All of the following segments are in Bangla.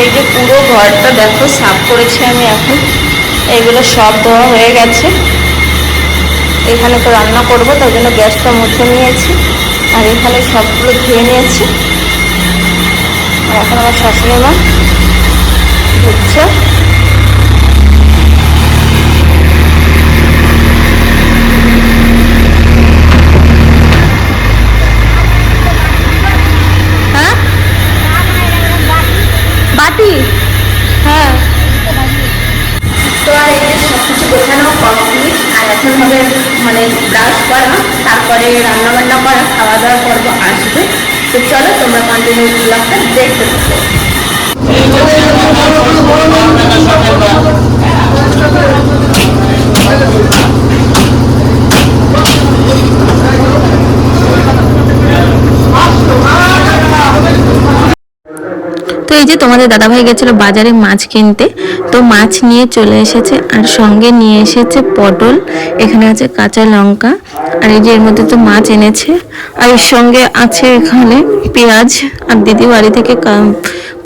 এই যে পুরো ঘরটা দেখো, সাফ করেছি আমি এখন। এইগুলো সব ধোয়া হয়ে গেছে। এখানে তো রান্না করব, তার জন্য গ্যাসটা মুছে নিয়েছি। আর এখানে সবগুলো ধুয়ে নিয়েছি। আর এখন আমার শাশুড়ি মা ধুচ্ছে। বাটি হ্যাঁ। তো আর এই যে সব কিছু গোছানো কমপ্লিট। আর এখন হবে মানে ব্রাশ করা। তারপরে রান্না বান্না করা খাওয়া দাওয়া পর্ব আসবে। তো চলো তোমরা কন্টিনিউ ব্লগটা দেখতে থাকো। তো এই যে তোমাদের দাদাভাই গেছিল বাজারে মাছ কিনতে, তো মাছ নিয়ে চলে এসেছে আর সঙ্গে নিয়ে এসেছে পটল, এখানে আছে কাঁচা লঙ্কা, আর এই যে এর মধ্যে তো মাছ এনেছে, আর এর সঙ্গে আছে এখানে পেঁয়াজ, আর দিদি বাড়ি থেকে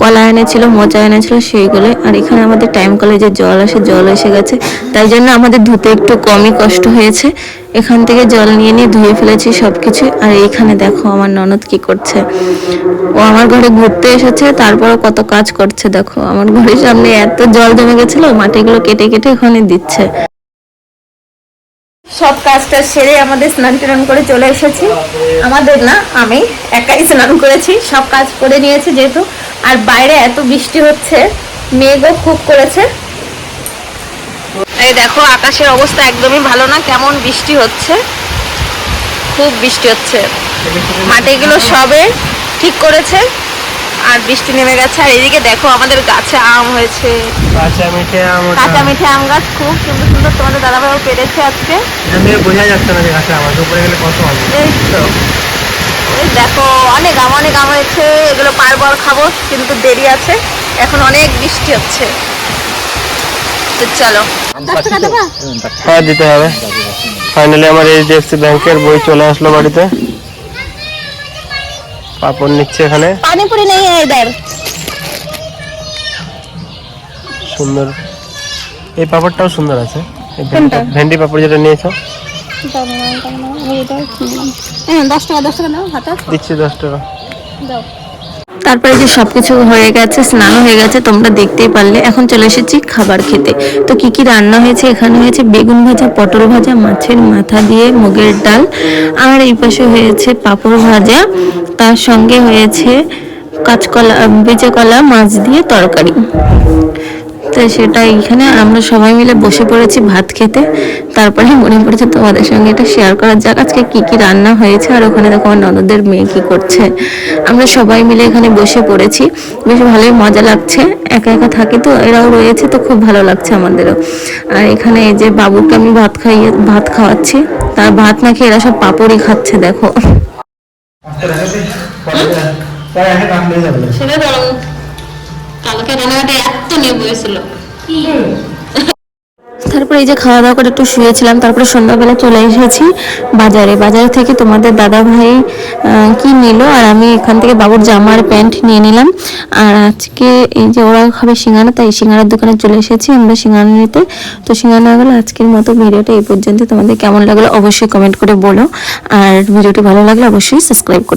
কলা এনেছিল, মোচা এনেছিল, সেইগুলো, আর এখানে আমাদের টাইম কলেজে জল আসে, জল এসে গেছে, তাই জন্য আমাদের ধুতে একটু কমই কষ্ট হয়েছে এখান থেকে জল নিয়ে নিয়ে ধুয়ে ফেলেছি সব কিছু আর এইখানে দেখো আমার ননদ কি করছে। ও আমার ঘরে ঘুরতে এসেছে তারপরে কত কাজ করছে, দেখো। আমার ঘরের সামনে এত জল জমে গেছিল, মাটিগুলো কেটে কেটে ওখানে দিচ্ছে। সব কাজটা সেরে আমাদের স্নান টান করে চলে এসেছি। আমাদের না, আমি একাই স্নান করেছি, সব কাজ করে নিয়েছি যেহেতু। আর বাইরে এত বৃষ্টি হচ্ছে, মেঘও খুব করেছে। এই দেখো আকাশের অবস্থা একদমই ভালো না কেমন বৃষ্টি হচ্ছে। খুব বৃষ্টি হচ্ছে। মাটিগুলো সবে ঠিক করেছে আর বৃষ্টি নেমে গেছে। আর এদিকে দেখো আমাদের গাছে আম হয়েছে। কাঁচা মিঠে আম কাঁচা মিঠে আম গাছ খুব সুন্দর সুন্দর তোমাদের দাদাভাইও পেরেছে আজকে। বোঝা যাচ্ছে না যে গাছে উপরে গেলে কত এই তো। ওই দেখো অনেক আম অনেক আম হয়েছে। এগুলো পারব আর খাব কিন্তু দেরি আছে। এখন অনেক বৃষ্টি হচ্ছে। তো চলো হ্যাঁ দিতে হবে ফাইনালি আমার এইচডিএফসি ব্যাংকের বই চলে আসলো বাড়িতে পাপড় নিচ্ছে এখানে পানিপুরি নেই ইধার সুন্দর এই পাপড়টাও সুন্দর আছে ভেন্ডি পাপড় যেটা নিয়েছো হ্যাঁ দশ টাকা দশ টাকা দাও হাতে দিচ্ছি দশ টাকা দাও তারপরে যে সবকিছু হয়ে গেছে স্নান হয়ে গেছে, তোমরা দেখতেই পারলে। এখন চলে এসেছি খাবার খেতে। তো কি কি রান্না হয়েছে? এখানে হয়েছে বেগুন ভাজা, পটল ভাজা, মাছের মাথা দিয়ে মুগের ডাল। আর এই পাশে হয়েছে পাঁপড় ভাজা। তার সঙ্গে হয়েছে কাঁচকলা বেচে কলা, মাছ দিয়ে তরকারি। তো সেটা এইখানে আমরা সবাই মিলে বসে পড়েছি ভাত খেতে। তারপরে মনে পড়েছে তোমাদের সঙ্গে এটা শেয়ার করার যাক আজকে কি কি রান্না হয়েছে আর ওখানে দেখো আমার ননদের মেয়ে কি করছে। আমরা সবাই মিলে এখানে বসে পড়েছি। বেশ ভালোই মজা লাগছে একা একা থাকি তো এরাও রয়েছে তো খুব ভালো লাগছে আমাদেরও। আর এখানে এই যে বাবুকে আমি ভাত খাইয়ে ভাত খাওয়াচ্ছি। তার ভাত না খেয়ে এরা সব পাপড়ই খাচ্ছে দেখো। সেটা তো কালকে এত নিয়ে তারপরে এই যে খাওয়া দাওয়া করে একটু শুয়েছিলাম, তারপরে সন্ধ্যাবেলা চলে এসেছি বাজারে। বাজার থেকে তোমাদের দাদা ভাই কি নিল? আর আমি এখান থেকে বাবুর জামার প্যান্ট নিয়ে নিলাম। আর আজকে এই যে ওরা খাবে সিঙ্গারা, তাই সিঙ্গারার দোকানে চলে এসেছি আমরা সিঙ্গারা নিতে। তো সিঙ্গারা না গেলে আজকের মতো ভিডিওটা এই পর্যন্ত তোমাদের কেমন লাগল অবশ্যই কমেন্ট করে বলো। আর ভিডিওটি ভালো লাগলে অবশ্যই সাবস্ক্রাইব করো